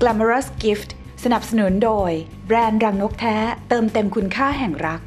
Glamorous Gift สนับสนุนโดย แบรนด์รังนกแท้ เติมเต็มคุณค่าแห่งรัก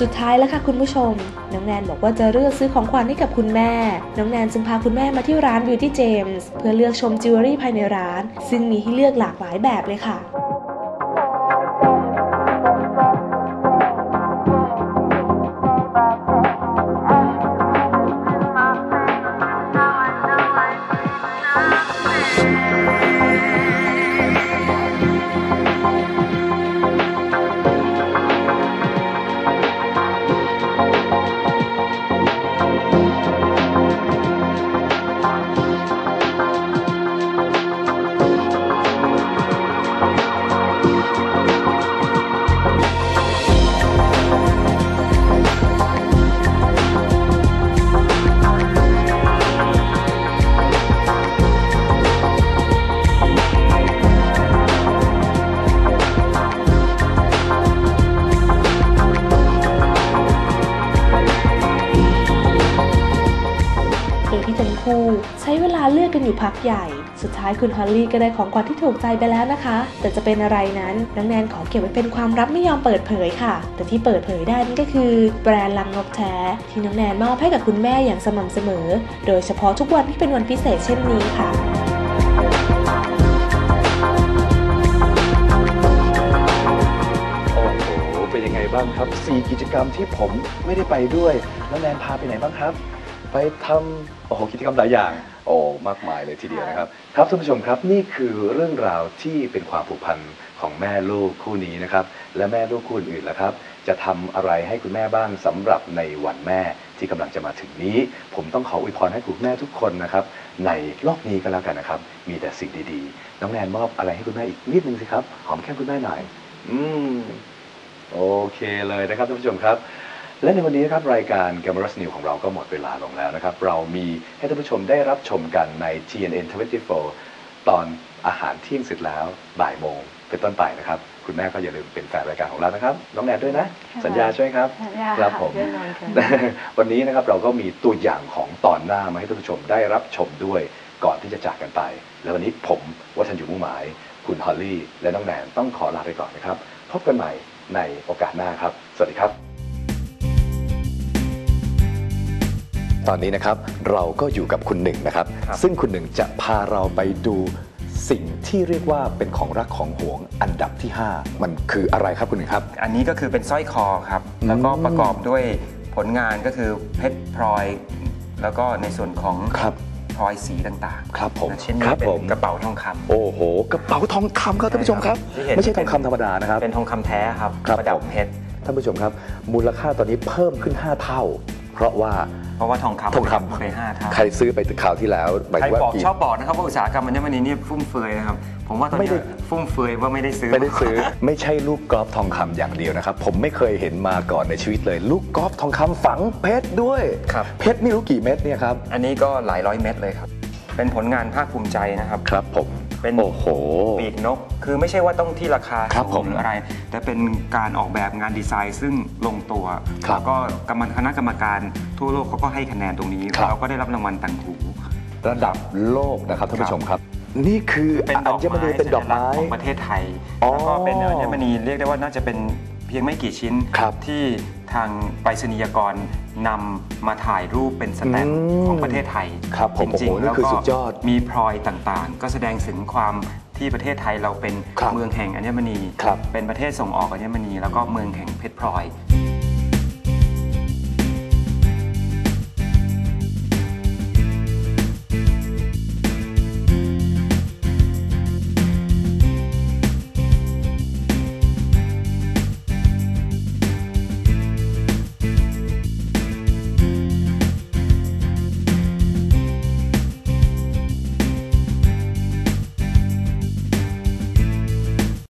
สุดท้ายแล้วค่ะคุณผู้ชม น้องแนนบอกว่าจะเลือกซื้อของขวัญให้กับคุณแม่ น้องแนนจึงพาคุณแม่มาที่ร้าน Beauty James เพื่อเลือกชมจิวเวลรี่ภายในร้าน ซึ่งมีให้เลือกหลากหลายแบบเลยค่ะ เวลาเลือกกันอยู่พักใหญ่ สุดท้ายคุณฮอลลี่ก็ได้ของขวัญที่ถูกใจไปแล้วนะคะ แต่จะเป็นอะไรนั้นน้องแนนขอเก็บไว้เป็นความลับไม่ยอมเปิดเผยค่ะ แต่ที่เปิดเผยได้นั่นก็คือแบรนด์ลังนกแท้ ที่น้องแนนมอบให้กับคุณแม่อย่างสม่ำเสมอ โดยเฉพาะทุกวันที่เป็นวันพิเศษเช่นนี้ค่ะโอ้โหเป็นยังไงบ้างครับ4กิจกรรมที่ผมไม่ได้ไปด้วย แล้วแนนพาไปไหนบ้างครับ ไปทำโอ้โหกิจกรรมหลายอย่าง โอ้มากมายเลยทีเดียวนะครับ ครับท่านผู้ชมครับนี่คือเรื่องราวที่เป็นความผูกพันของแม่ลูกคู่นี้นะครับ และแม่ลูกคู่อื่นๆล่ะครับ จะทำอะไรให้คุณแม่บ้างสำหรับในวันแม่ที่กำลังจะมาถึงนี้ ผมต้องขออวยพรให้คุณแม่ทุกคนนะครับ ในรอบนี้ก็แล้วกันนะครับ มีแต่สิ่งดีๆ น้องแนนมอบอะไรให้คุณแม่อีกนิดนึงสิครับหอมแก้มคุณแม่หน่อย อืมโอเคเลยนะครับท่านผู้ชมครับ และในวันนี้นะครับรายการ g a m e r a s New ของเราก็หมดเวลาลงแล้วนะครับ เรามีให้ท่านผู้ชมได้รับชมกันใน TNN 24 ตอนอาหารเที่ยงเสร็จแล้วบ่ายโมงเป็นต้นไปนะครับ คุณแม่ก็อย่าลืมเป็นแฟนรายการของเรานะครับ น้องแนนด้วยนะค่ะสัญญาใช่ไหมครับสัญญาครับผมแน่นอนค่ะ วันนี้นะครับเราก็มีตัวอย่างของตอนหน้ามาให้ท่านผู้ชมได้รับชมด้วยก่อนที่จะจากกันไป แล้ววันนี้ผมวัฒนอยู่มุ่งหมาย คุณฮอลลี่ และน้องแนนต้องขอลาไปก่อนนะครับ พบกันใหม่ในโอกาสหน้าครับ สวัสดีครับ ตอนนี้นะครับเราก็อยู่กับคุณหนึ่งนะครับครับ ซึ่งคุณหนึ่งจะพาเราไปดูสิ่งที่เรียกว่าเป็นของรักของหวงอันดับที่ 5 มันคืออะไรครับคุณหนึ่งครับ อันนี้ก็คือเป็นสร้อยคอครับ แล้วก็อืมประกอบด้วยผลงานก็คือเพชรพลอย แล้วก็ในส่วนของครับพลอยสีต่างๆ ครับผมและเช่นคนี้รับเป็ผมนกระเป๋าทองคำโอ้โห กระเป๋าทองคำครับท่านผู้ชมครับที่เห็นไม่ใช่ทองคำธรรมดานะครับ เป็นทองคำแท้ครับครับประดัผบมเพชร ท่านผู้ชมครับ มูลค่าตอนนี้เพิ่มขึ้น 5 เท่า เพราะว่าเพราะว่าทองคำทองคำไปห้าเท่าใครซื้อไปคราวที่แล้วหมายใครถึงว่าบอกกี่ ชอบบอกนะครับว่าอุตสาหกรรมอัญมณีเนี่ยฟุ่มเฟือยนะครับ ผมว่าตอนไม่นี้ได้ ฟุ่มเฟือยว่าไม่ได้ซื้อ ไม่ได้ซื้อ ไม่ใช่ลูกกอล์ฟทองคำอย่างเดียวนะครับ ผมไม่เคยเห็นมาก่อนในชีวิตเลย ลูกกอล์ฟทองคำฝังเพชรด้วยครับ เพชรนี่รู้กี่เม็ดเนี่ยครับอันนี้ก็หลายร้อยเม็ดเลยครับ เป็นผลงานภาคภูมิใจนะครับ ครับผม เป็นโอ้โห ปีกนก คือไม่ใช่ว่าต้องที่ราคาครับสูผงมหรืออะไร แต่เป็นการออกแบบงานดีไซน์ซึ่งลงตัวครับแล้วก็กรรมคณะกรรมการทั่วโลกเขาก็ให้คะแนนตรงนี้ครับ เราก็ได้รับรางวัลต่างหู ระดับโลกนะครับท่านผู้ชมครับ นี่คือเป็นดอัอกญมไม้ณีเป็นดอกไม้ สัญลักษณ์ของประเทศไทย อ๋อแล้วก็เป็นอัญมณีเรียกได้ว่าน่าจะเป็น เพียงไม่กี่ชิ้นครับที่ทางไปรษณียกรนำมาถ่ายรูปเป็นสแตมป์อืมของประเทศไทยครับผมจริงโอ้โหๆนี่แล้วคือก็สุดยอดมีพลอยต่างๆ ก็แสดงถึงความที่ประเทศไทยเราเป็นครับเมืองแห่งอัญมณีครับเป็นประเทศส่งออกอัญมณี แล้วก็เมืองแห่งเพชรพลอย